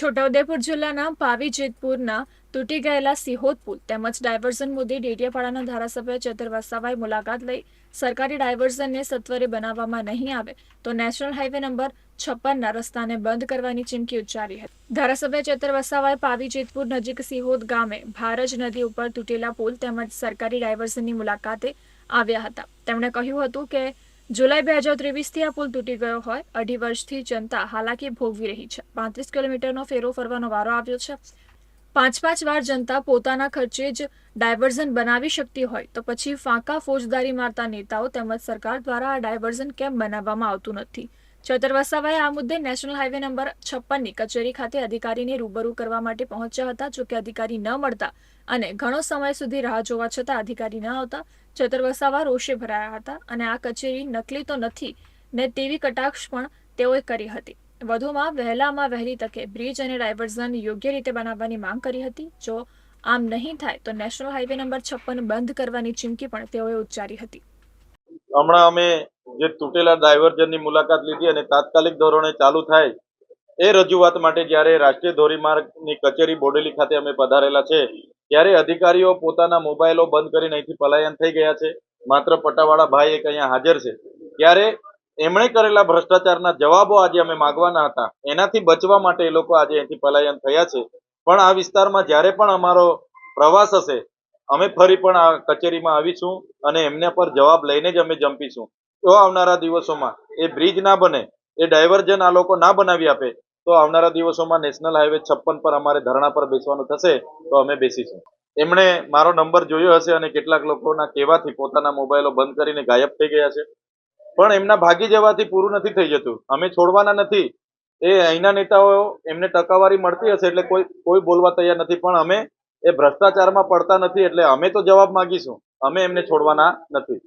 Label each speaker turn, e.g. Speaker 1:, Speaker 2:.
Speaker 1: છોટાઉદેપુર જિલ્લાના પાવી જેતપુરના તૂટી ગયેલા સિહોદ પુલ તેમજ ડાયવર્ઝન મુદ્દે ડેડિયાપાડાના ધારાસભ્ય ચતુર વસાવાએ મુલાકાત લઈ સરકારી ડાયવર્ઝનને સત્વરે બનાવવામાં નહીં આવે તો નેશનલ હાઈવે નંબર છપ્પનના રસ્તાને બંધ કરવાની ચીમકી ઉચ્ચારી હતી. ધારાસભ્ય ચતુર વસાવાએ પાવી જેતપુર નજીક સિહોદ ગામે ભારજ નદી ઉપર તૂટેલા પુલ તેમજ સરકારી ડાયવર્ઝનની મુલાકાતે આવ્યા હતા. તેમણે કહ્યું હતું કે જુલાઈ બે હજાર ત્રેવીસથી આ પુલ તૂટી ગયો હોય. અઢી વર્ષથી જનતા હાલાકી ભોગવી રહી છે. પાંત્રીસ કિલોમીટરનો ફેરો ફરવાનો વારો આવ્યો છે. પાંચ પાંચ વાર જનતા પોતાના ખર્ચે જ ડાયવર્ઝન બનાવી શકતી હોય તો પછી ફાંકા ફોજદારી મારતા નેતાઓ તેમજ સરકાર દ્વારા આ ડાયવર્ઝન કેમ બનાવવામાં આવતું નથી? ચેતર વસાવાએ આ મુદ્દે નેશનલ હાઈવે નંબર છપ્પનની કચેરી ખાતે અધિકારીને રૂબરૂ કરવા માટે પહોંચ્યા હતા જોકે અધિકારી ન મળતા અને ઘણો સમય સુધી રાહ જોવા છતાં અધિકારી ન આવતા ચેતર વસાવા રોષે ભરાયા હતા અને આ કચેરી નકલી તો નથી ને તેવી કટાક્ષ પણ તેઓએ કરી હતી. વધુમાં વહેલામાં વહેલી તકે બ્રિજ અને ડાયવર્ઝન યોગ્ય રીતે બનાવવાની માંગ કરી હતી. જો આમ નહીં થાય તો નેશનલ હાઈવે નંબર છપ્પન બંધ કરવાની ચીમકી પણ તેઓએ ઉચ્ચારી હતી.
Speaker 2: હમણાં અમે જે તૂટેલા ડાયવર્જનની મુલાકાત લીધી અને તાત્કાલિક ધોરણે ચાલુ થાય એ રજૂઆત માટે જ્યારે રાષ્ટ્રીય ધોરીમાર્ગની કચેરી બોડેલી ખાતે અમે પધારેલા છે, ત્યારે અધિકારીઓ પોતાના મોબાઈલો બંધ કરીને અહીંથી પલાયન થઈ ગયા છે. માત્ર પટાવાળા ભાઈ એક અહીંયા હાજર છે. ત્યારે એમણે કરેલા ભ્રષ્ટાચારના જવાબો આજે અમે માગવાના હતા. એનાથી બચવા માટે એ લોકો આજે અહીંથી પલાયન થયા છે. પણ આ વિસ્તારમાં જ્યારે પણ અમારો પ્રવાસ હશે, અમે ફરી પણ આ કચેરીમાં આવીશું અને એમના પર જવાબ લઈને જ અમે જંપીશું. તો આવનારા દિવસોમાં એ બ્રિજ ના બને, એ ડાયવર્ઝન આ લોકો ના બનાવી આપે, તો આવનારા દિવસોમાં નેશનલ હાઈવે છપ્પન પર અમારે ધરણા પર બેસવાનું થશે, તો અમે બેસીશું. એમણે મારો નંબર જોયો હશે અને કેટલાક લોકોના કહેવાથી પોતાના મોબાઈલો બંધ કરીને ગાયબ થઈ ગયા છે. પણ એમના ભાગી જવાથી પૂરું નથી થઈ જતું. અમે છોડવાના નથી. એ અહીંના નેતાઓ એમને ટકાવારી મળતી હશે એટલે કોઈ કોઈ બોલવા તૈયાર નથી. પણ અમે એ ભ્રષ્ટાચારમાં પડતા નથી એટલે અમે તો જવાબ માંગીશું. અમે એમને છોડવાના નથી.